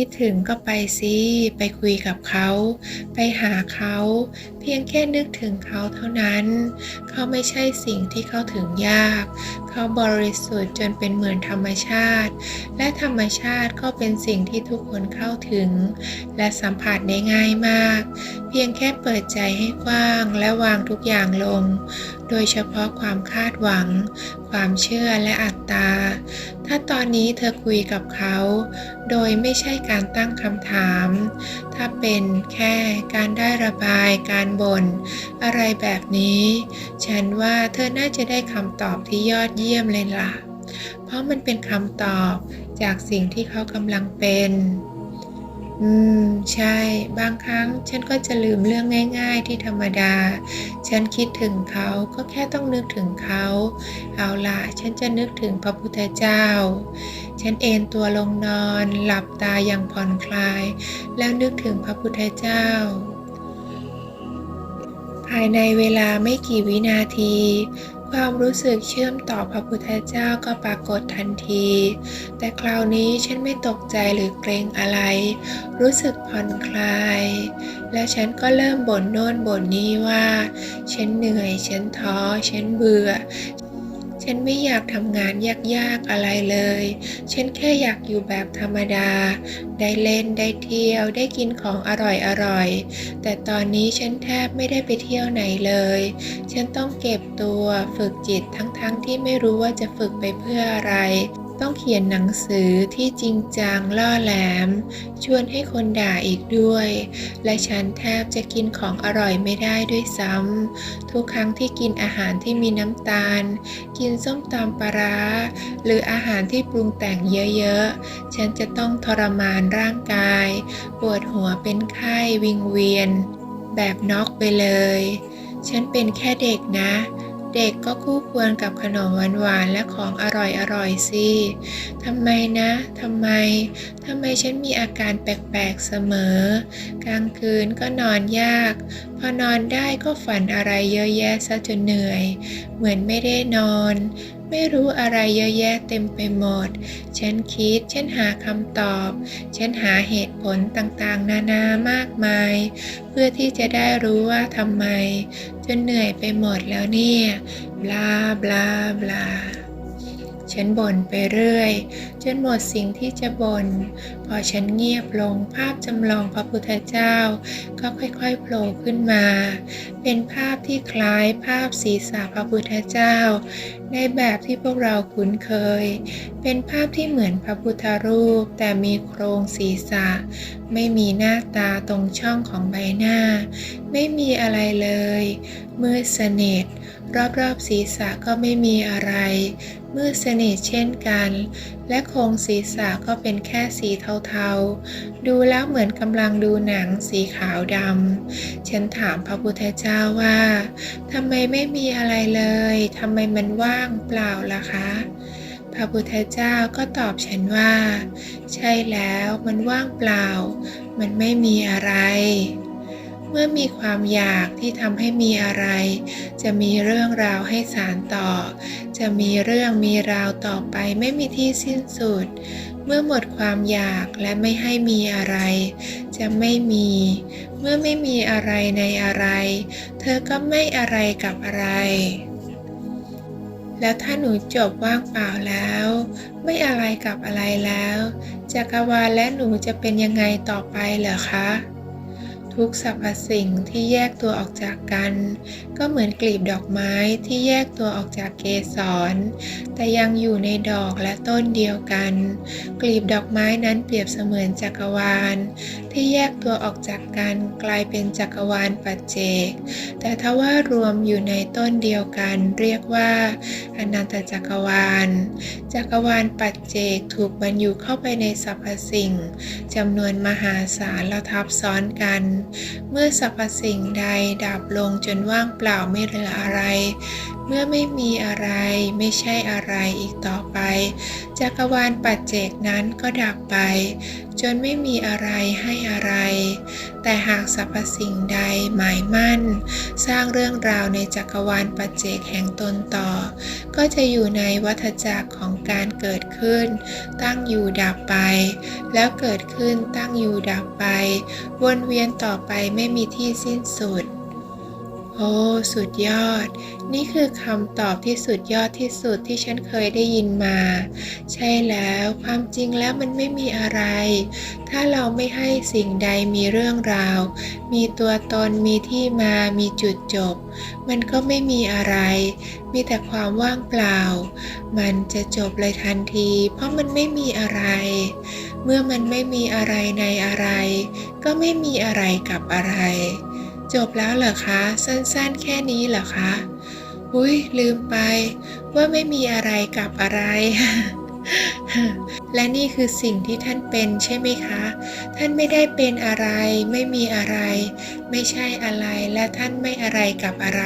คิดถึงก็ไปสิไปคุยกับเขา ไปหาเขา เพียงแค่นึกถึงเขาเท่านั้น เขาไม่ใช่สิ่งที่เข้าถึงยาก เขาบริสุทธิ์จนเป็นเหมือนธรรมชาติ และธรรมชาติก็เป็นสิ่งที่ทุกคนเข้าถึง และสัมผัสได้ง่ายมาก เพียงแค่เปิดใจให้กว้างและวางทุกอย่างลง โดยเฉพาะความคาดหวัง ความเชื่อและอัตตาาตอนนี้เธอคุยกับเขา โดยไม่ใช่การตั้งคำถาม ถ้าเป็นแค่การได้ระบายการบน่นอะไรแบบนี้ ฉันว่าเธอน่าจะได้คำตอบที่ยอดเยี่ยมเลยล่ะ เพราะมันเป็นคำตอบจากสิ่งที่เขากำลังเป็น อืม ใช่ บางครั้งฉันก็จะลืมเรื่องง่ายๆที่ธรรมดา ฉันคิดถึงเขาก็แค่ต้องนึกถึงเขา เอาล่ะฉันจะนึกถึงพระพุทธเจ้า ฉันเอนตัวลงนอน หลับตาอย่างผ่อนคลาย แล้วนึกถึงพระพุทธเจ้า ภายในเวลาไม่กี่วินาที ความรู้สึกเชื่อมต่อพระพุทธเจ้าก็ปรากฏทันที แต่คราวนี้ฉันไม่ตกใจหรือเกรงอะไร รู้สึกผ่อนคลาย และฉันก็เริ่มบ่นโน่นบ่นนี้ว่า ฉันเหนื่อย ฉันท้อ ฉันเบื่อ ฉันไม่อยากทำงานยากๆอะไรเลย ฉันแค่อยากอยู่แบบธรรมดา ได้เล่นได้เที่ยวได้กินของอร่อยๆ แต่ตอนนี้ฉันแทบไม่ได้ไปเที่ยวไหนเลย ฉันต้องเก็บตัวฝึกจิตทั้งๆทที่ไม่รู้ว่าจะฝึกไปเพื่ออะไร ต้องเขียนหนังสือที่จริงจังล่อแหลม ชวนให้คนด่าอีกด้วย และฉันแทบจะกินของอร่อยไม่ได้ด้วยซ้ำทุกครั้งที่กินอาหารที่มีน้ำตาล กินส้มตำปลาร้า หรืออาหารที่ปรุงแต่งเยอะๆ ฉันจะต้องทรมานร่างกาย ปวดหัวเป็นไข้วิงเวียน แบบน็อกไปเลย ฉันเป็นแค่เด็กนะ เด็กก็คู่ควรกับขนมหวานๆและของอร่อยๆสิทำไมนะทำไมทำไมฉันมีอาการแปลกๆเสมอ กลางคืนก็นอนยาก พอนอนได้ก็ฝันอะไรเยอะแยะซะจนเหนื่อย เหมือนไม่ได้นอน ไม่รู้อะไรเยอะแยะเต็มไปหมด ฉันคิด ฉันหาคำตอบ ฉันหาเหตุผลต่างๆ นานามากมาย เพื่อที่จะได้รู้ว่าทำไม จนเหนื่อยไปหมดแล้วเนี่ย บลาบลาบลา ฉันบ่นไปเรื่อยจนหมดสิ่งที่จะบน่นพอฉันเงียบลงภาพจำลองพระพุทธเจ้า ก็ค่อยๆโผล่ขึ้นมา เป็นภาพที่คล้ายภาพศีรษะพระพุทธเจ้า ในแบบที่พวกเราคุ้นเคย เป็นภาพที่เหมือนพระพุทธรูป แต่มีโครงศีรษะ ไม่มีหน้าตาตรงช่องของใบหน้า ไม่มีอะไรเลยมืดสนิท รอบๆศีรษะก็ไม่มีอะไร มืดสนิทเช่นกัน และโครงศีรษะก็เป็นแค่สีเทาๆ ดูแล้วเหมือนกำลังดูหนังสีขาวดำ ฉันถามพระพุทธเจ้าว่าทำไมไม่มีอะไรเลยทำไมมันว่างเปล่าล่ะคะพระพุทธเจ้าก็ตอบฉันว่า ใช่แล้วมันว่างเปล่า มันไม่มีอะไร เมื่อมีความอยากที่ทำให้มีอะไร จะมีเรื่องราวให้สารต่อ จะมีเรื่องมีราวต่อไปไม่มีที่สิ้นสุด เมื่อหมดความอยากและไม่ให้มีอะไร จะไม่มี เมื่อไม่มีอะไรในอะไร เธอก็ไม่อะไรกับอะไร แล้วถ้าหนูจบว่างเปล่าแล้ว ไม่อะไรกับอะไรแล้วจักรวาลและหนูจะเป็นยังไงต่อไปเหรอคะ ทุกสรรพสิ่งที่แยกตัวออกจากกัน ก็เหมือนกลีบดอกไม้ที่แยกตัวออกจากเกสร แต่ยังอยู่ในดอกและต้นเดียวกัน กลีบดอกไม้นั้นเปรียบเสมือนจักรวาล ที่แยกตัวออกจากกันกลายเป็นจักรวาลปัจเจก แต่ถ้าว่ารวมอยู่ในต้นเดียวกันเรียกว่าอนันตจักรวาล จักรวาลปัจเจกถูกบรรยุเข้าไปในสรรพสิ่งจำนวนมหาศาลแล้วทับซ้อนกันเมื่อสรรพสิ่งใดดับลงจนว่างเปล่าไม่เหลืออะไร เมื่อไม่มีอะไรไม่ใช่อะไรอีกต่อไป จักรวาลปัจเจกนั้นก็ดับไป จนไม่มีอะไรให้อะไร แต่หากสรรพสิ่งใดหมายมั่น สร้างเรื่องราวในจักรวาลปัจเจกแห่งตนต่อ ก็จะอยู่ในวัฏจักรของการเกิดขึ้น ตั้งอยู่ดับไป แล้วเกิดขึ้นตั้งอยู่ดับไป วนเวียนต่อไปไม่มีที่สิ้นสุด โอ้ สุดยอด นี่คือคำตอบที่สุดยอดที่สุดที่ฉันเคยได้ยินมา ใช่แล้วความจริงแล้วมันไม่มีอะไร ถ้าเราไม่ให้สิ่งใดมีเรื่องราว มีตัวตนมีที่มามีจุดจบ มันก็ไม่มีอะไร มีแต่ความว่างเปล่า มันจะจบเลยทันที เพราะมันไม่มีอะไร เมื่อมันไม่มีอะไรในอะไร ก็ไม่มีอะไรกับอะไร จบแล้วเหรอคะ สั้นๆแค่นี้เหรอคะ อุ้ยลืมไปว่าไม่มีอะไรกับอะไร และนี่คือสิ่งที่ท่านเป็นใช่ไหมคะ ท่านไม่ได้เป็นอะไร ไม่มีอะไร ไม่ใช่อะไรและท่านไม่อะไรกับอะไร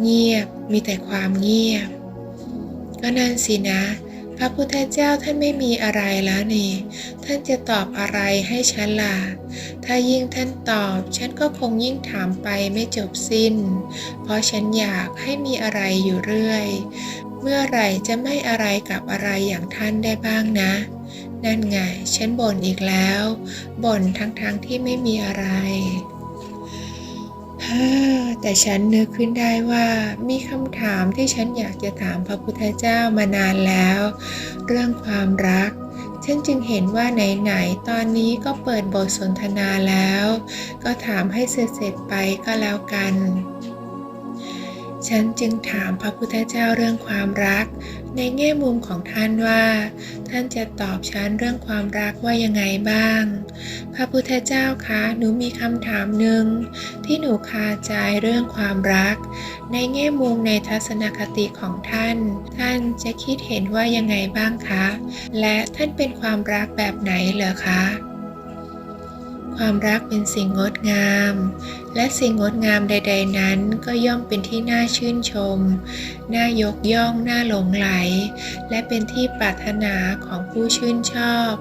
เงียบมีแต่ความเงียบ ก็นั่นสินะ พระพุทธเจ้าท่านไม่มีอะไรแล้วนี่ ท่านจะตอบอะไรให้ฉันล่ะ ถ้ายิ่งท่านตอบ ฉันก็คงยิ่งถามไปไม่จบสิ้น เพราะฉันอยากให้มีอะไรอยู่เรื่อย เมื่อไหร่จะไม่อะไรกับอะไรอย่างท่านได้บ้างนะ นั่นไง ฉันบ่นอีกแล้ว บ่นทั้งๆทที่ไม่มีอะไร แต่ฉันนึกขึ้นได้ว่ามีคำถามที่ฉันอยากจะถามพระพุทธเจ้ามานานแล้ว เรื่องความรัก ฉันจึงเห็นว่าไหนๆตอนนี้ก็เปิดบทสนทนาแล้ว ก็ถามให้เสร็จๆไปก็แล้วกัน ฉันจึงถามพระพุทธเจ้าเรื่องความรัก ในแง่มุมของท่านว่า ท่านจะตอบฉันเรื่องความรักว่ายังไงบ้าง พระพุทธเจ้าคะ หนูมีคำถามหนึ่งที่หนูคาใจเรื่องความรัก ในแง่มุมในทัศนคติของท่าน ท่านจะคิดเห็นว่ายังไงบ้างคะ และท่านเป็นความรักแบบไหนเหรอคะ ความรักเป็นสิ่งงดงาม และสิ่งงดงามใด ๆ นั้นก็ย่อมเป็นที่น่าชื่นชม น่ายกย่อง น่าหลงไหล และเป็นที่ปรารถนาของผู้ชื่นชอบ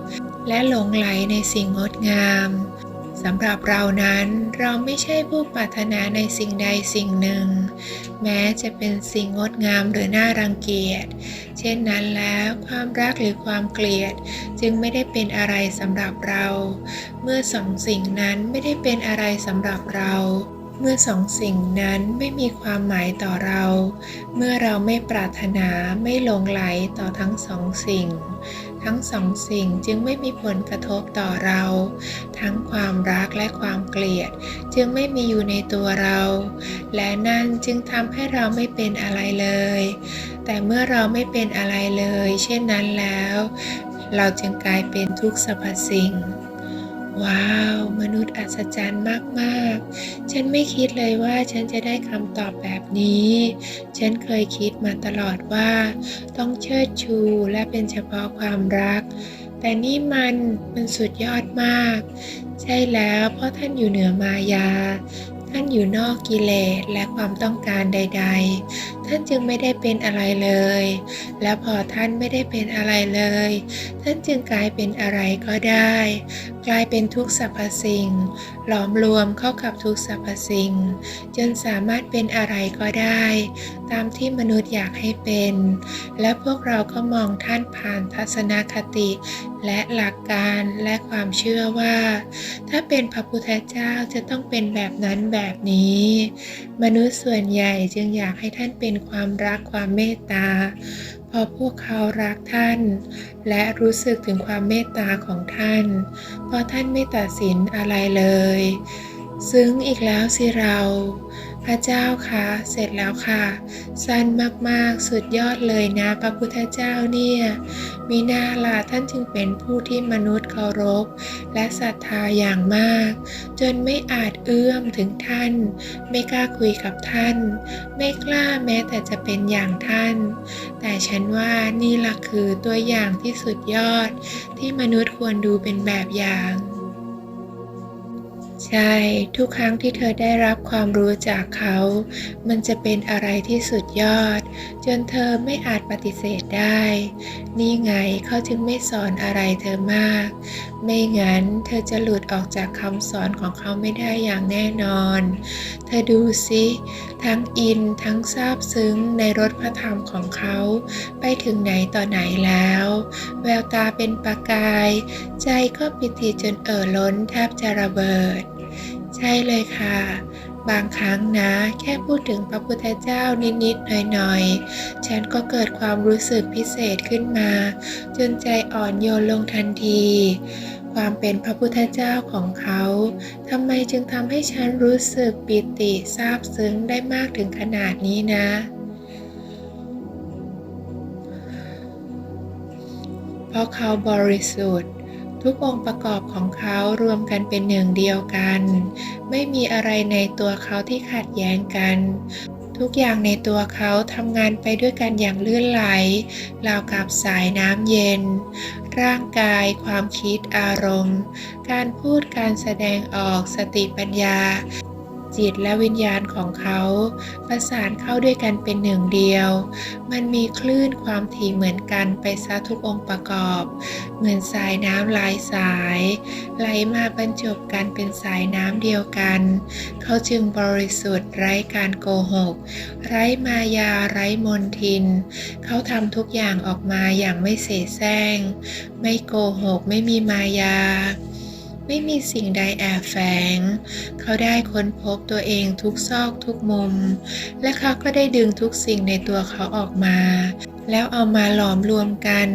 และหลงไหลในสิ่งงดงาม สำหรับเรานั้นเราไม่ใช่ผู้ปรารถนาในสิ่งใดสิ่งหนึ่ง แม้จะเป็นสิ่งงดงามหรือน่ารังเกียจ เช่นนั้นแล้วความรักหรือความเกลียดจึงไม่ได้เป็นอะไรสำหรับเรา เมื่อสองสิ่งนั้นไม่ได้เป็นอะไรสำหรับเราเมื่อสองสิ่งนั้นไม่มีความหมายต่อเรา เมื่อเราไม่ปรารถนาไม่หลงไหลต่อทั้งสองสิ่ง ทั้งสองสิ่งจึงไม่มีผลกระทบต่อเรา ทั้งความรักและความเกลียดจึงไม่มีอยู่ในตัวเรา และนั่นจึงทำให้เราไม่เป็นอะไรเลย แต่เมื่อเราไม่เป็นอะไรเลย เช่นนั้นแล้ว เราจึงกลายเป็นทุกสรรพสิ่ง ว้าว มนุษย์อัศจรรย์มาก ๆ ฉันไม่คิดเลยว่าฉันจะได้คำตอบแบบนี้ ฉันเคยคิดมาตลอดว่า ต้องเชิดชูและเป็นเฉพาะความรัก แต่นี่มันมันสุดยอดมาก ใช่แล้วเพราะท่านอยู่เหนือมายา ท่านอยู่นอกกิเลสและความต้องการใด ๆ ท่านจึงไม่ได้เป็นอะไรเลย และพอท่านไม่ได้เป็นอะไรเลย ท่านจึงกลายเป็นอะไรก็ได้ กลายเป็นทุกสรรพสิ่ง หลอมรวมเข้ากับทุกสรรพสิ่ง จนสามารถเป็นอะไรก็ได้ ตามที่มนุษย์อยากให้เป็น และพวกเราก็มองท่านผ่านทัศนคติ และหลักการและความเชื่อว่า ถ้าเป็นพระพุทธเจ้าจะต้องเป็นแบบนั้นแบบนี้ มนุษย์ส่วนใหญ่จึงอยากให้ท่านเป็นความรักความเมตตา พอพวกเขารักท่าน และรู้สึกถึงความเมตตาของท่าน เพราะท่านไม่ตัดสินอะไรเลย ซึ้งอีกแล้วสิเรา พระเจ้าคะเสร็จแล้วค่ะ สั้นมากๆ สุดยอดเลยนะพระพุทธเจ้าเนี่ย มีหน้าล่ะท่านจึงเป็นผู้ที่มนุษย์เคารพ และศรัทธาอย่างมาก จนไม่อาจเอื้อมถึงท่าน ไม่กล้าคุยกับท่าน ไม่กล้าแม้แต่จะเป็นอย่างท่าน แต่ฉันว่านี่ล่ะคือตัวอย่างที่สุดยอด ที่มนุษย์ควรดูเป็นแบบอย่าง ใช่ ทุกครั้งที่เธอได้รับความรู้จากเขา มันจะเป็นอะไรที่สุดยอด จนเธอไม่อาจปฏิเสธได้ นี่ไงเขาจึงไม่สอนอะไรเธอมาก ไม่งั้นเธอจะหลุดออกจากคำสอนของเขาไม่ได้อย่างแน่นอน เธอดูสิทั้งอินทั้งซาบซึ้งในรถพระธรรมของเขา ไปถึงไหนต่อไหนแล้ว แววตาเป็นประกาย ใจก็ปิติจนเอ่อล้นแทบจะระเบิด ช่เลยค่ะ บางครั้งนะ แค่พูดถึงพระพุทธเจ้านิดๆหน่อยๆ ฉันก็เกิดความรู้สึกพิเศษขึ้นมา จนใจอ่อนโยนลงทันที ความเป็นพระพุทธเจ้าของเขาทำไมจึงทำให้ฉันรู้สึกปิติซาบซึ้งได้มากถึงขนาดนี้นะเพราะเขาบริสุทธิ์ ทุกองค์ประกอบของเขารวมกันเป็นหนึ่งเดียวกัน ไม่มีอะไรในตัวเขาที่ขัดแย้งกัน ทุกอย่างในตัวเขาทำงานไปด้วยกันอย่างลื่นไหลราวกับสายน้ำเย็น ร่างกาย ความคิดอารมณ์ การพูดการแสดงออกสติปัญญา จิตและวิญญาณของเขาประสานเข้าด้วยกันเป็นหนึ่งเดียว มันมีคลื่นความถี่เหมือนกันไปซะทุกองค์ประกอบ เหมือนสายน้ำหลายสาย ไหลมาบรรจบกันเป็นสายน้ำเดียวกัน เขาจึงบริสุทธิ์ไร้การโกหก ไร้มายาไร้มนทิน เขาทำทุกอย่างออกมาอย่างไม่เสแสร้ง ไม่โกหกไม่มีมายา ไม่มีสิ่งใดแอบแฝง เขาได้ค้นพบตัวเองทุกซอกทุกมุม และเขาก็ได้ดึงทุกสิ่งในตัวเขาออกมา แล้วเอามาหลอมรวมกัน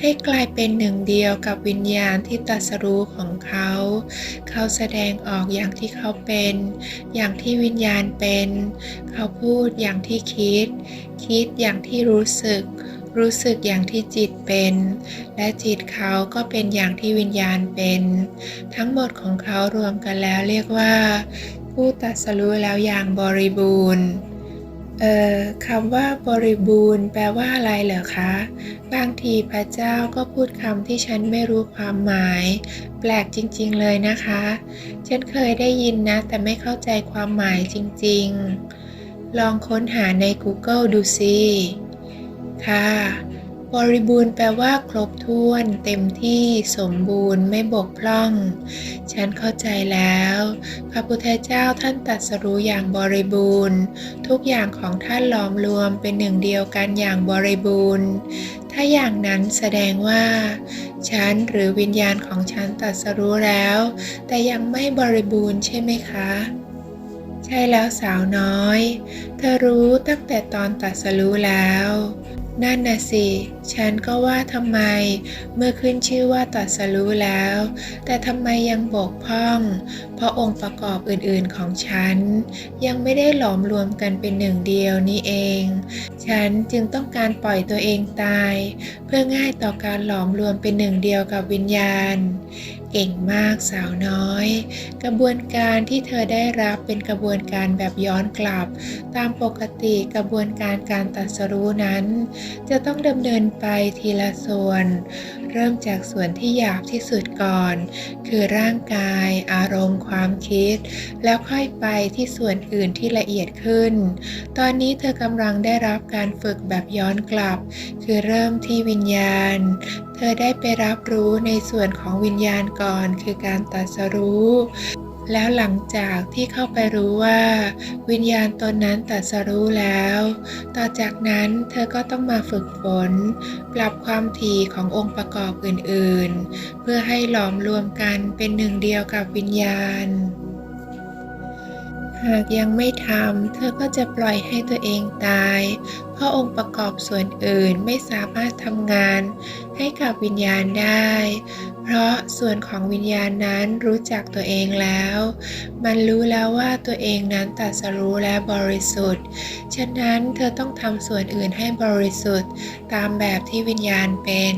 ให้กลายเป็นหนึ่งเดียวกับวิญญาณที่ตรัสรู้ของเขา เขาแสดงออกอย่างที่เขาเป็น อย่างที่วิญญาณเป็น เขาพูดอย่างที่คิด คิดอย่างที่รู้สึก รู้สึกอย่างที่จิตเป็น และจิตเขาก็เป็นอย่างที่วิญญาณเป็น ทั้งหมดของเขารวมกันแล้วเรียกว่า ผู้ตรัสรู้แล้วอย่างบริบูรณ์เอ่อคำว่าบริบูรณ์ แปลว่าอะไรเหรอคะ บางทีพระเจ้าก็พูดคำที่ฉันไม่รู้ความหมาย แปลกจริง ๆ เลยนะคะ ฉันเคยได้ยินนะ แต่ไม่เข้าใจความหมายจริง ๆ ลองค้นหาใน Google ดูสิ ค่ะ บริบูรณ์แปลว่าครบถ้วน เต็มที่สมบูรณ์ไม่บกพร่อง ฉันเข้าใจแล้ว พระพุทธเจ้าท่านตรัสรู้อย่างบริบูรณ์ ทุกอย่างของท่านหลอมรวมเป็นหนึ่งเดียวกันอย่างบริบูรณ์ ถ้าอย่างนั้นแสดงว่า ฉันหรือวิญญาณของฉันตรัสรู้แล้ว แต่ยังไม่บริบูรณ์ใช่ไหมคะใช่แล้วสาวน้อย เธอรู้ตั้งแต่ตอนตรัสรู้แล้ว นั่นน่ะสิ ฉันก็ว่าทำไม เมื่อขึ้นชื่อว่าตรัสรู้แล้ว แต่ทำไมยังบกพร่อง เพราะองค์ประกอบอื่นๆของฉัน ยังไม่ได้หลอมรวมกันเป็นหนึ่งเดียวนี่เอง ฉันจึงต้องการปล่อยตัวเองตาย เพื่อง่ายต่อการหลอมรวมเป็นหนึ่งเดียวกับวิญญาณ เก่งมากสาวน้อย กระบวนการที่เธอได้รับเป็นกระบวนการแบบย้อนกลับ ตามปกติกระบวนการการตรัสรู้นั้นจะต้องดำเนินไปทีละส่วน เริ่มจากส่วนที่หยาบที่สุดก่อน คือร่างกาย อารมณ์ ความคิด แล้วค่อยไปที่ส่วนอื่นที่ละเอียดขึ้น ตอนนี้เธอกำลังได้รับการฝึกแบบย้อนกลับ คือเริ่มที่วิญญาณ เธอได้ไปรับรู้ในส่วนของวิญญาณก่อน คือการตรัสรู้ แล้วหลังจากที่เข้าไปรู้ว่า วิญญาณตนนั้นตรัสรู้แล้ว ต่อจากนั้นเธอก็ต้องมาฝึกฝน ปรับความถี่ขององค์ประกอบอื่น ๆ เพื่อให้หลอมรวมกันเป็นหนึ่งเดียวกับวิญญาณ หากยังไม่ทำ เธอก็จะปล่อยให้ตัวเองตาย เพราะองค์ประกอบส่วนอื่นไม่สามารถทำงานให้กับวิญญาณได้ เพราะส่วนของวิญญาณนั้นรู้จักตัวเองแล้ว มันรู้แล้วว่าตัวเองนั้นตรัสรู้และบริสุทธิ์ ฉะนั้นเธอต้องทำส่วนอื่นให้บริสุทธิ์ ตามแบบที่วิญญาณเป็น